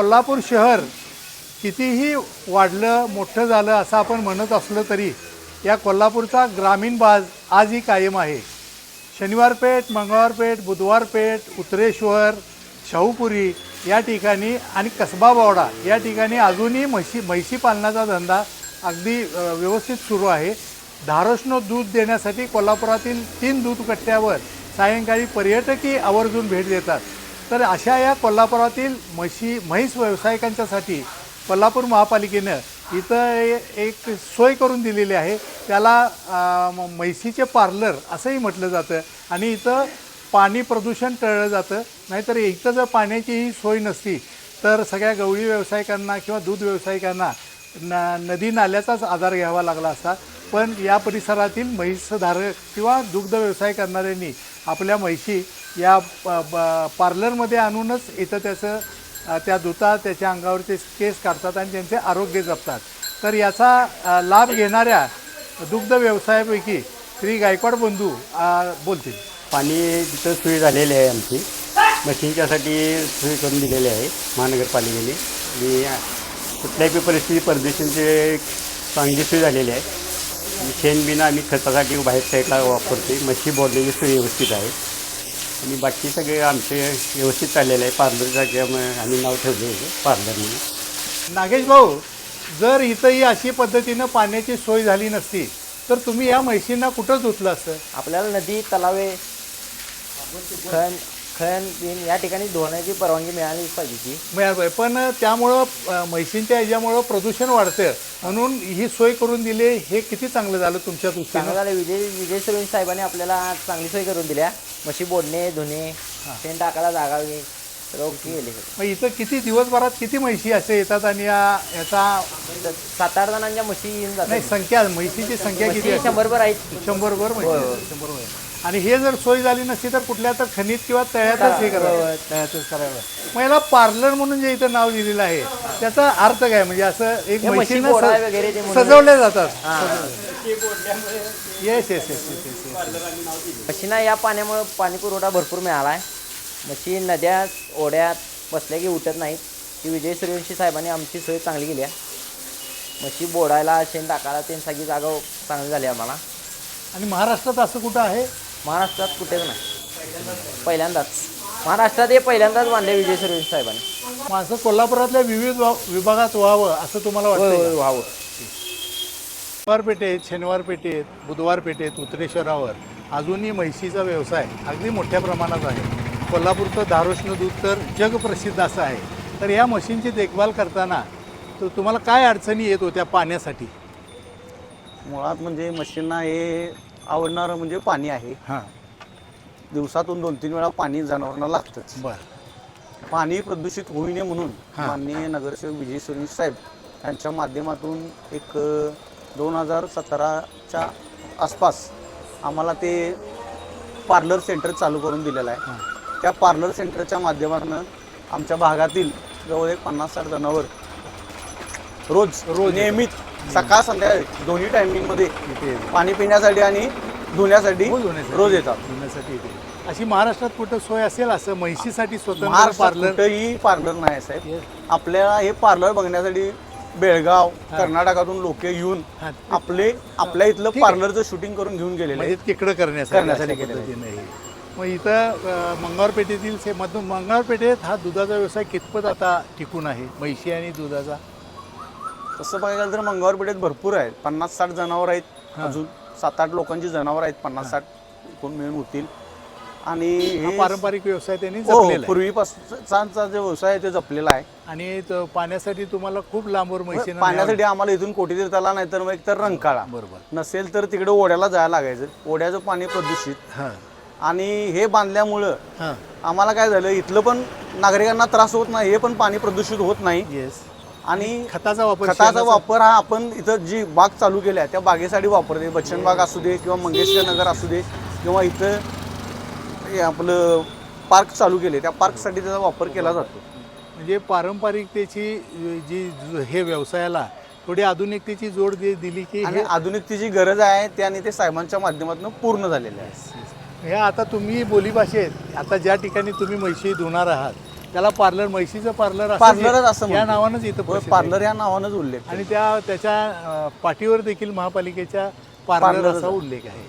कोल्हापूर शहर कितीही वाढलं मोठं झालं असं आपण म्हणत असलं तरी या कोल्हापूरचा ग्रामीण बाज आजही कायम आहे. शनिवार पेठ मंगळवार पेठ बुधवार पेठ उत्तरेश्वर शाहूपुरी या ठिकाणी आणि कसबा बावडा या ठिकाणी अजूनही म्हशी म्हैशी पालनाचा धंदा अगदी व्यवस्थित सुरू आहे. धारोष्ण दूध देण्यासाठी कोल्हापुरातील तीन दूध कट्ट्यावर सायंकाळी पर्यटकही आवर्जून भेट देतात. तर अशा या कोल्हापुरातील म्हशी म्हैस व्यावसायिकांच्यासाठी कोल्हापूर महापालिकेनं इथं एक सोय करून दिलेली आहे. त्याला म- म्हैसीचे पार्लर असंही म्हटलं जातं आणि इथं पाणी प्रदूषण टळलं जातं. नाहीतर इथं जर पाण्याची ही सोय नसती तर सगळ्या गवळी व्यावसायिकांना किंवा दूध व्यावसायिकांना न नदी नाल्याचाच आधार घ्यावा लागला असता पण या परिसरातील म्हैसधारक किंवा दुग्ध व्यवसाय करणाऱ्यांनी आपल्या म्हैशी या प- ब- पार्लरमध्ये आणूनच इथं त्याचं त्या धुतात त्याच्या अंगावरचे केस काढतात आणि त्यांचे आरोग्य जपतात. तर याचा लाभ घेणाऱ्या दुग्ध व्यवसायापैकी श्री गायकवाड बंधू बोलतील. पाणी तिथं सोय झालेली आहे आमची. मशीनच्यासाठी सोय करून दिलेली आहे महानगरपालिकेने. आणि कुठल्याही परिस्थिती परदेशांचे चांगली सोय झालेली आहे. शेणबिना आम्ही खतासाठी बाहेर साईडला वापरते मच्छी बोललेली सोय व्यवस्थित आहे. आणि बाकी सगळे आमचे व्यवस्थित चाललेलं आहे. पार्लरसाठी आम्ही आम्ही नाव ठेवले आहे पार्लर म्हणून. नागेश भाऊ जर इथंही अशी पद्धतीनं पाण्याची सोय झाली नसती तर तुम्ही या म्हैशींना कुठं धुतलं असतं आपल्याला नदी तलावे खण खण बिन या ठिकाणी धुण्याची परवानगी मिळालीच पाहिजे ती मिळालं पाहिजे. पण त्यामुळं म्हैशींच्या ह्याच्यामुळं प्रदूषण वाढतं म्हणून ही सोय करून दिली हे किती चांगलं झालं तुमच्या चांगलं दृष्टीनं? झालं. विजय विजय सुरेश साहेबांनी आपल्याला चांगली सोय करून दिल्या. म्हशी बोडणे धुणे शेण टाकायला जागा मग इथं किती दिवसभरात किती म्हैशी असे येतात आणि या याचा सात आठ जणांच्या म्हशी येऊन नाही संख्या म्हैशीची संख्या किती म्हशी असते शंभरभर आहेत शंभर वर म्हैशी. शंभर वर आणि हे जर सोय झाली नसती तर कुठल्या तर खनित किंवा तळ्यातच हे करावं. तळ्यातच करावं. मग याला पार्लर म्हणून जे इथं नाव दिलेलं आहे त्याचा अर्थ काय? म्हणजे असं एक हे म्हशी म्हशींना बोडा स- वगैरे ते म्हणून- सजवल्या जातात. हां. Yes yes yes yes yes म्हशींना या पाण्यामुळे पाणी पुरवठा भरपूर मिळाला आहे म्हशी नद्यात ओढ्यात बसल्या की उठत नाहीत. ती विजय सूर्यवंशी साहेबांनी आमची सोय चांगली केली आहे. म्हशी बोडायला शेण टाकायला ते सगळी जागा चांगली झाली आम्हाला. आणि महाराष्ट्रात असं कुठं आहे? महाराष्ट्रात कुठेच नाही. पहिल्यांदाच. महाराष्ट्रात हे पहिल्यांदाच बांधले विजय सूर्यवंशी साहेबांनी. मग असं कोल्हापुरातल्या विविध वा- विभागात व्हावं असं तुम्हाला होय वाटतं होय व्हावं. शनिवार पेठेत शनिवार पेठेत बुधवार पेठेत उत्तरेश्वरावर अजूनही म्हैशीचा व्यवसाय अगदी मोठ्या प्रमाणात आहे. कोल्हापूरचं धारोष्ण दूध तर जगप्रसिद्ध असं आहे. तर या म्हशींची देखभाल करताना तर तुम्हाला काय अडचणी येत होत्या पाण्यासाठी? मुळात म्हणजे मशीनना हे आवडणारं म्हणजे पाणी आहे. हां. दिवसातून दोन तीन वेळा पाणी जनावरांना लागतंच. बरं. पाणी प्रदूषित होऊ नये म्हणून हां. माननीय नगरसेवक विजय सुरेश साहेब यांच्या माध्यमातून एक दोन हजार सतराच्या आसपास आम्हाला ते पार्लर सेंटर चालू करून दिलेलं आहे. त्या पार्लर सेंटरच्या माध्यमातून आमच्या भागातील जवळ एक पन्नास साठ जनावर रोज रोज नियमित सकाळ संध्याकाळी दोन्ही टायमिंगमध्ये इथे पाणी पिण्यासाठी आणि धुण्यासाठी रोज होण्यासाठी रोज येतात धुण्यासाठी अशी महाराष्ट्रात कुठं सोय असेल असं म्हैशीसाठी स्वतंत्र पार्लर कुठंही पार्लर नाही साहेब Yes. आपल्याला हे पार्लर बघण्यासाठी बेळगाव कर्नाटकातून लोक येऊन हां. आपले आपल्या इथलं ठीक आहे. पार्लरचं शूटिंग करून घेऊन गेलेले म्हणजे आहेत. तिकडं करण्यासाठी करण्यासाठी अशा केलेलं आहे. पद्धतीने हे. मग इथं अ, मंगळवारपेठेतील से मधून मंगळवारपेठेत हा दुधाचा व्यवसाय कितपत आता टिकून आहे? म्हैशी आणि दुधाचा? तसं बघायला गेलं तर मंगळवारपेठेत भरपूर आहेत. पन्नास साठ जनावर आहेत. अजून सात आठ लोकांची जनावर आहेत. पन्नास साठ कोण मिळून होतील. आणि हा हे पारंपरिक व्यवसाय त्यांनी हो आहे. पूर्वीपासूनचा जो व्यवसाय आहे ते जपलेला आहे. आणि पाण्यासाठी तुम्हाला खूप लांबवर म्हैशी पाण्यासाठी आम्हाला इथून कोटी नाही तर मग एक तर रंकाळा. बरोबर. नसेल तर तिकडे ओढ्याला जायला लागायचं. ओढ्याचं पाणी प्रदूषित. हां. आणि हे बांधल्यामुळं हां. आम्हाला काय झालं इथलं पण नागरिकांना त्रास होत नाही हे पण पाणी प्रदूषित होत नाही. येस आणि खताचा वापर खताचा शेणाचा- वापर हा आपण इथं जी बाग चालू केल्या त्या बागेसाठी वापरते बच्चन बाग असू दे किंवा मंगेशकर नगर असू दे किंवा इथं हे आपलं पार्क चालू केले त्या पार्कसाठी त्याचा वापर केला जातो. म्हणजे पारंपरिकतेची जी हे व्यवसायाला थोडी आधुनिकतेची जोड दि- दिली की आणि हे आधुनिकतेची गरज आहे ते आणि ते साहेबांच्या माध्यमातून पूर्ण झालेले आहे. हे आता तुम्ही बोलीभाषेत आता ज्या ठिकाणी तुम्ही म्हैशी धुणार आहात त्याला पार्लर म्हैशीचं पार्लर असं पार्लरच असं या. नावानंच इथं होय, प्रसिद्ध आहे. पार्लर या नावानंच उल्लेख आणि त्या त्याच्या अं, पाठीवर देखील महापालिकेच्या पार्लर पार्लरच असा आहे. उल्लेख आहे